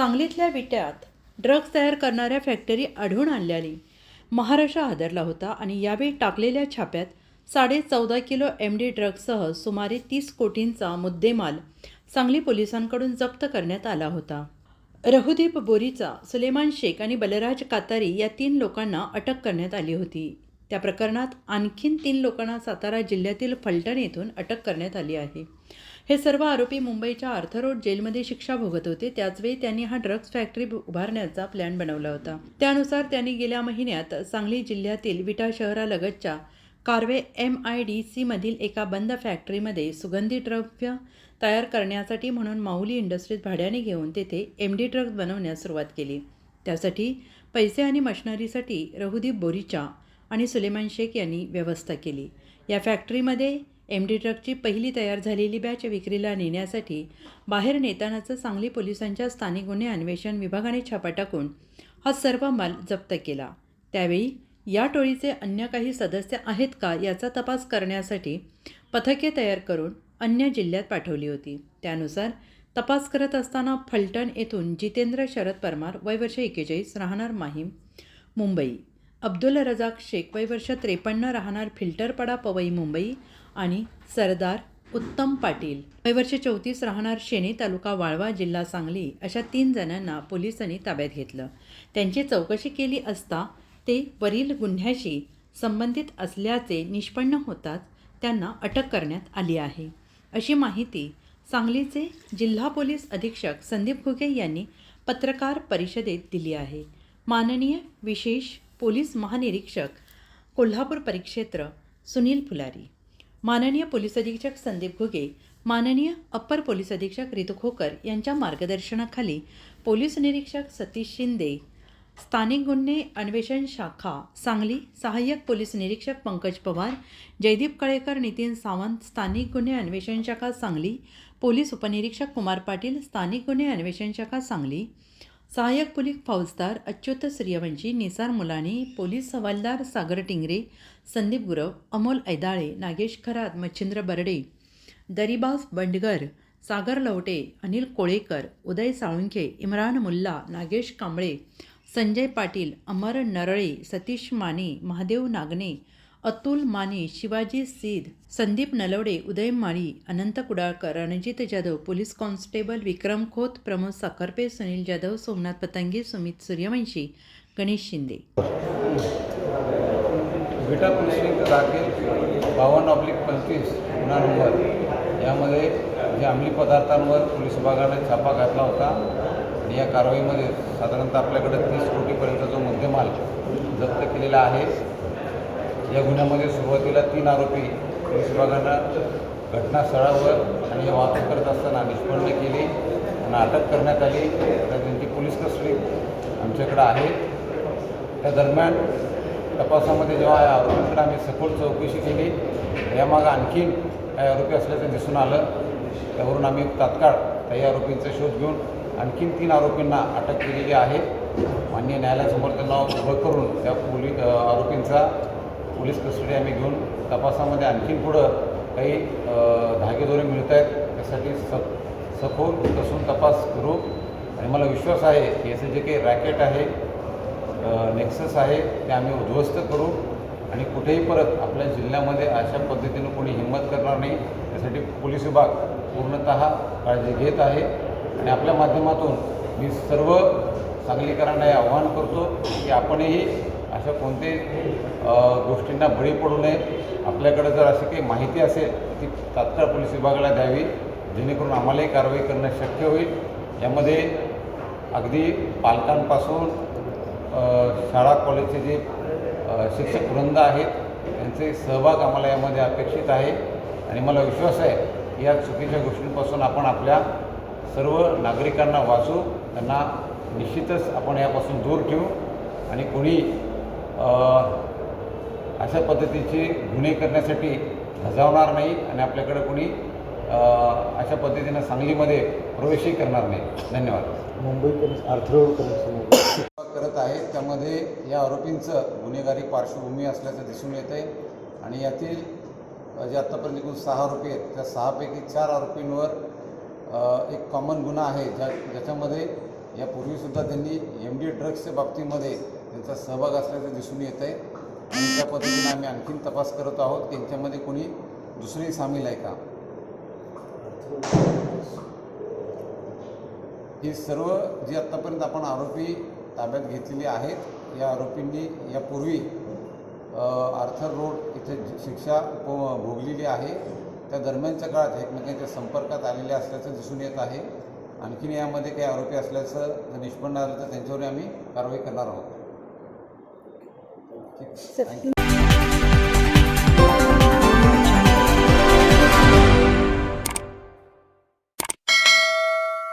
सांगलीतल्या विट्यात ड्रग्ज तयार करणाऱ्या फॅक्टरी आढळून आणल्याने महाराष्ट्र हादरला होता आणि यावेळी टाकलेल्या छाप्यात साडे चौदा किलो एम डी ड्रग्जसह सुमारे तीस कोटींचा मुद्देमाल सांगली पोलिसांकडून जप्त करण्यात आला होता. रहुदीप बोरीचा सुलेमान शेख आणि बलराज कातारी या तीन लोकांना अटक करण्यात आली होती. त्या प्रकरणात आणखीन तीन लोकांना सातारा जिल्ह्यातील फलटण येथून अटक करण्यात आली आहे. हे सर्व आरोपी मुंबईच्या आर्थरोड जेलमध्ये शिक्षा भोगत होते. त्याचवेळी त्यांनी हा ड्रग्ज फॅक्टरी उभारण्याचा प्लॅन बनवला होता. त्यानुसार त्यांनी गेल्या महिन्यात सांगली जिल्ह्यातील विटा शहरालगतच्या कार्वे एम आय डी सीमधील एका बंद फॅक्टरीमध्ये सुगंधी द्रव्य तयार करण्यासाठी म्हणून माऊली इंडस्ट्रीज भाड्याने घेऊन तेथे एम डी ड्रग्ज बनवण्यास सुरुवात केली. त्यासाठी पैसे आणि मशनरीसाठी रहुदीप बोरीच्या आणि सुलेमान शेख यांनी व्यवस्था केली. या फॅक्टरीमध्ये एम डी ट्रकची पहिली तयार झालेली बॅच विक्रीला नेण्यासाठी बाहेर नेतानाचं सांगली पोलिसांच्या स्थानिक गुन्हे अन्वेषण विभागाने छापा टाकून हा सर्व माल जप्त केला. त्यावेळी या टोळीचे अन्य काही सदस्य आहेत का याचा तपास करण्यासाठी पथके तयार करून अन्य जिल्ह्यात पाठवली होती. त्यानुसार तपास करत असताना फलटण येथून जितेंद्र शरद परमार वय वर्ष एकेचाळीस राहणार माहीम मुंबई. अब्दुल रजाक शेख वय वर्ष त्रेपन्न राहणार फिल्टरपडा पवई मुंबई आणि सरदार उत्तम पाटील. वय वर्ष चौतीस राहणार शेणे तालुका वाळवा जिल्हा सांगली अशा तीन जणांना पोलिसांनी ताब्यात घेतलं. त्यांची चौकशी केली असता ते वरील गुन्ह्याशी संबंधित असल्याचे निष्पन्न होताच त्यांना अटक करण्यात आली आहे. अशी माहिती सांगलीचे जिल्हा पोलीस अधीक्षक संदीप घुगे यांनी पत्रकार परिषदेत दिली आहे. माननीय विशेष पोलीस महानिरीक्षक कोल्हापूर परिक्षेत्र सुनील फुलारी. माननीय पोलीस अधीक्षक संदीप घुगे माननीय अप्पर पोलीस अधीक्षक रितू खोकर यांच्या मार्गदर्शनाखाली पोलीस निरीक्षक सतीश शिंदे स्थानिक गुन्हे अन्वेषण शाखा सांगली सहाय्यक पोलीस निरीक्षक पंकज पवार जयदीप कळेकर नितीन सावंत स्थानिक गुन्हे अन्वेषण शाखा सांगली पोलीस उपनिरीक्षक कुमार पाटील स्थानिक गुन्हे अन्वेषण शाखा सांगली सहाय्यक पोलीस फौजदार अच्युत सूर्यवंशी निसार मुलानी पोलीस हवालदार Sagar Tingre Sandeep Gurav Amol Aidale Nagesh Kharat Machhindra Barde Daribas Bandgar Sagar Lavate Anil Kolekar Uday Salunkhe Imran Mulla Nagesh Kamble Sanjay Patil Amar Narale Satish Mane Mahadev Nagane Atul Mane Shivaji Sid Sandeep Nalawade Uday Mali Anant Kudalkar Ranjit Jadhav police constable Vikram Khot Pramod Sakharpe Sunil Jadhav Somnath Patange Sumit Suryavanshi Ganesh Shinde. Vita police दाखल बावन्न oblique पंचवीस गुन्हा number. यामध्ये जे अंमली पदार्थांवर police विभागाने छापा घातला होता आणि या कारवाईमध्ये साधारणतः आपल्याकडे तीस कोटीपर्यंत जो मुद्देमाल जप्त केलेला आहे या गुन्ह्यामध्ये सुरुवातीला तीन आरोपी पोलीस विभागानं घटनास्थळावर आणि हे वाहतूक करत असताना निष्पन्न केली आणि अटक करण्यात आली. तर त्यांची पोलीस कस्टडी आमच्याकडं आहे. त्या दरम्यान तपासामध्ये जेव्हा या आरोपींकडे आम्ही सखोल चौकशी केली यामागं आणखीन काही आरोपी असल्याचं दिसून आलं. त्यावरून आम्ही तात्काळ काही आरोपींचा शोध घेऊन आणखीन तीन आरोपींना अटक केलेली आहे. मान्य न्यायालयासमोर त्यांना उभं करून त्या पोलीस आरोपींचा पोलीस कस्टडी आम्ही घेऊन तपासामध्ये आणखीन पुढं काही धागेदोरे मिळत आहेत त्यासाठी स सखोल कसून तपास करू. आणि मला विश्वास आहे की याचं जे काही रॅकेट आहे नेक्सस आहे ते आम्ही उद्ध्वस्त करू. आणि कुठेही परत आपल्या जिल्ह्यामध्ये अशा पद्धतीनं कोणी हिंमत करणार नाही त्यासाठी पोलीस विभाग पूर्णतः काळजी घेत आहे. आणि आपल्या माध्यमातून मी सर्व सांगलीकरांना हे आव्हान करतो की आपणही अशा कोणत्याही गोष्टींना बळी पडू नये. आपल्याकडे जर अशी काही माहिती असेल ती तात्काळ पोलीस विभागाला द्यावी. जेणेकरून आम्हालाही कारवाई करणं शक्य होईल. यामध्ये अगदी पालकांपासून शाळा कॉलेजचे जे शिक्षक वृंद आहेत त्यांचे सहभाग आम्हाला यामध्ये अपेक्षित आहे. आणि मला विश्वास आहे की या चुकीच्या गोष्टींपासून आपण आपल्या सर्व नागरिकांना वाचू. त्यांना निश्चितच आपण यापासून दूर ठेवू. आणि कोणी अशा पद्धतीचे गुन्हे करण्यासाठी धजावणार नाही आणि आपल्याकडे कोणी अशा पद्धतीनं सांगलीमध्ये प्रवेशही करणार नाही. धन्यवाद. मुंबई पोलीस अर्थरोड करत आहेत. त्यामध्ये या आरोपींचं गुन्हेगारी पार्श्वभूमी असल्याचं दिसून येत आहे आणि यातील जे आत्तापर्यंत एकूण सहा आरोपी आहेत त्या सहापैकी चार आरोपींवर एक कॉमन गुन्हा आहे ज्या ज्याच्यामध्ये यापूर्वीसुद्धा त्यांनी एम डी ड्रग्सच्या बाबतीमध्ये त्यांचा सहभाग असल्याचं दिसून येत आहे आणि त्या पद्धतीने आम्ही आणखीन तपास करत आहोत त्यांच्यामध्ये कोणी दुसरे सामील आहे का? ही सर्व जी आत्तापर्यंत आपण आरोपी ताब्यात घेतलेली आहेत या आरोपींनी यापूर्वी आर्थर रोड इथे शिक्षा भोगलेली आहे. त्या दरम्यानच्या काळात एकमेकांच्या संपर्कात आलेले असल्याचं दिसून येत आहे. आणखीन यामध्ये काही आरोपी असल्याचं जर निष्पन्न आलं तर त्यांच्यावर आम्ही कारवाई करणार आहोत. 对